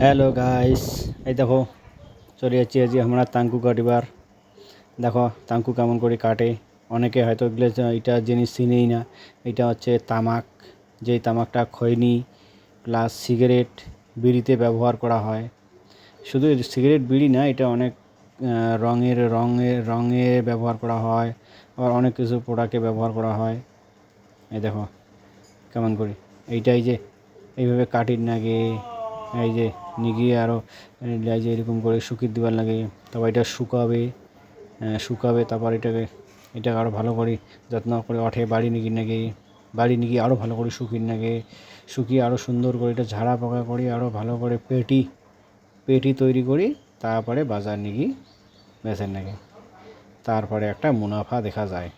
Hello guys এই দেখো, চলে যাচ্ছি আজ আমরা তাঙ্কু কাটিবার। দেখো তাঙ্কু কেমন করে কাটে। অনেকে হয়তো এগুলো এটা জিনিস চিনেই না। এটা হচ্ছে তামাক। যেই তামাকটা খৈনি প্লাস সিগারেট বিড়িতে ব্যবহার করা হয়। শুধু সিগারেট বিড়ি না, এটা অনেক রঙের রঙের, রঙে ব্যবহার করা হয়। আবার অনেক কিছু প্রোডাক্টে ব্যবহার করা হয়। এই দেখো, কেমন করি। এইটাই যে, এইভাবে কাটির নাগে। এই যে নিগিয়ে আরও এই যে এরকম করে শুকিয়ে দিবার লাগে, তারপর এটা শুকাবে শুকাবে, তারপর এটাকে এটাকে আরও ভালো করে যত্ন করে ওঠে বাড়ি নিগিয়ে নাগে বাড়ি নিগিয়ে আরও ভালো করে শুকিয়ে নাগে শুকিয়ে আরও সুন্দর করে এটা ঝাড়া পাকা করি আরও ভালো করে পেটি পেটি তৈরি করি, তারপরে বাজার নিগি বেচেন নাগে তারপরে একটা মুনাফা দেখা যায়।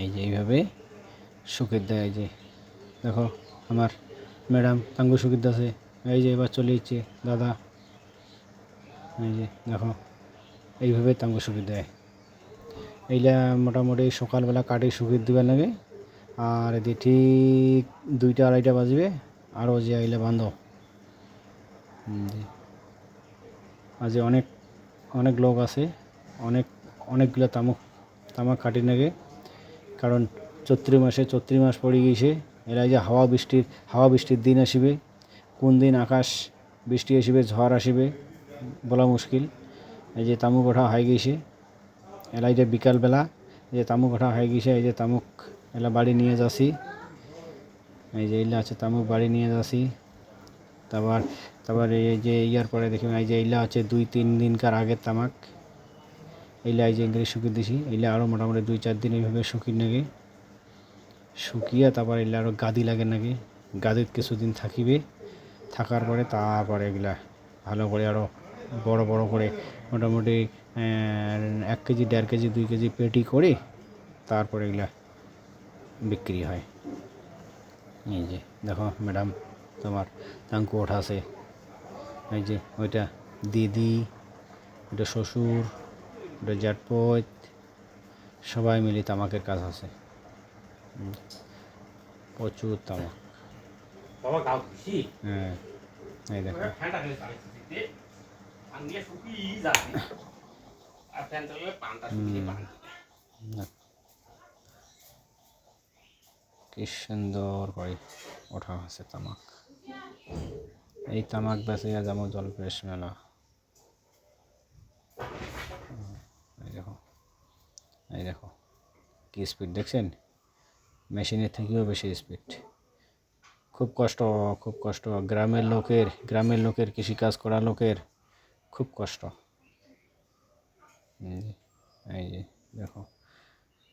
এই যে এইভাবে শুকিয়ে দেয় যে দেখো আমার ম্যাডাম, তাঙ্গু সুকিত আছে এই যে এবার চলে যাচ্ছে দাদা। এই যে দেখো, এইভাবে তাঙ্গু সুকিত দেয়। এইটা মোটামুটি সকালবেলা কাটি শুকিয়ে দিবার লাগে, আর এদি ঠিক দুইটা আড়াইটা বাজবে আরও যে আইলে বান্ধব আজ অনেক অনেক লোক আছে, অনেক, অনেকগুলো তামাক তামাক কাটি লাগে কারণ চৈত্রি মাসে, চৈত্রি মাস পড়ে গিয়েছে, এরা যে হাওয়া বৃষ্টির হাওয়া বৃষ্টির দিন আসিবে কোন দিন আকাশ বৃষ্টি আসবে, ঝড় আসিবে বলা মুশকিল। এই যে তামুক ওঠা হয়ে গেছে এলা এই যে বিকালবেলা এই যে তামুক ওঠা হয়ে গেছে এই যে তামুক এলা বাড়ি নিয়ে যাচ্ছি। এই যে এইলা আছে, তামুক বাড়ি নিয়ে যাচ্ছি। তারপর তারপর এই যে ইয়ার পরে দেখি, এই যে এইলা আছে, দুই তিন দিনকার আগের তামাক। এইলা এই যে ইংরেজি শুকিয়ে দিছি এইলা আরও মোটামুটি দুই চার দিন এইভাবে শুকিয়ে নাকি শুকিয়ে তারপর এগুলো আরও গাদি লাগে নাকি, গাদিত কিছুদিন থাকিবে। থাকার পরে তারপরে এগুলা ভালো করে আরও বড় বড় করে মোটামুটি এক কেজি, দেড় কেজি, দুই কেজি পেটি করে তারপরে এগুলা বিক্রি হয়। এই যে দেখো ম্যাডাম, তোমার তাঙ্কু ওঠাছে এই যে ওইটা দিদি ওটা শ্বশুর ওটা জ্যাঠপোত, সবাই মিলে তামাকের কাজ আছে। প্রচুর তামাক। বাবা গাও খুশি হ্যাঁ এই দেখো ফ্যানটা গেলে তালে খুশিতে আর নিয়ে শুকিয়ে যাচ্ছে আর ফ্যান চালালে পানটা শুকিয়ে পান কি সুন্দর করে ওঠা আছে তামাক। এই তামাক বেঁচে যেমন জলপেশ মেলা। এই দেখো। এই দেখো। কি স্পিড দেখছেন? মেশিনের থেকেও বেশি স্পিড খুব কষ্ট খুব কষ্ট। গ্রামের লোকের গ্রামের লোকের কৃষিকাজ করা লোকের খুব কষ্ট। এই যে, দেখো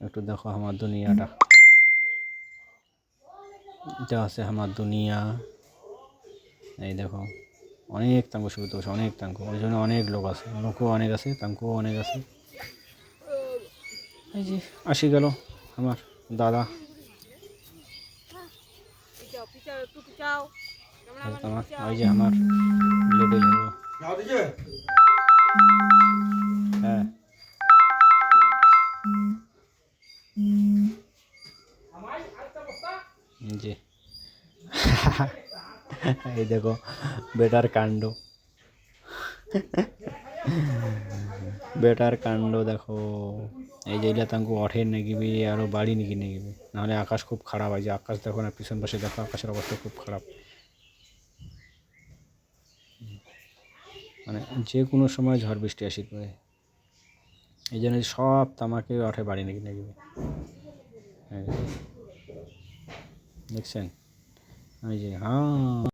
একটু দেখো আমার দুনিয়াটা। এটা আছে আমার দুনিয়া। এই দেখো অনেক তাঙ্কু সুবিধা আছে অনেক তাঙ্কু। ওই জন্য অনেক লোক আছে লোকও অনেক আছে তাঙ্কুও অনেক আছে। এই যে আসি গেল আমার দাদা পিচাও পিচাও একটু পিচাও এই যে আমার ওই যে আমার লেডেল হিরো গাও দিছে হ্যাঁ জি এই দেখো বেটার কাণ্ড বেটার কাণ্ড দেখো। এই যে এটা তাঙ্কু অঠের নেগিবি আরও বাড়ি নাকি নেগিবি নাহলে আকাশ খুব খারাপ হয়। যে আকাশ দেখো না, পিছন পাশে দেখো, আকাশের অবস্থা খুব খারাপ। মানে যে কোনো সময় ঝড় বৃষ্টি আসি পারে এই জন্য সব তামাকে ওঠে বাড়ি নাকি নেগিবি দেখছেন? এই যে হ্যাঁ।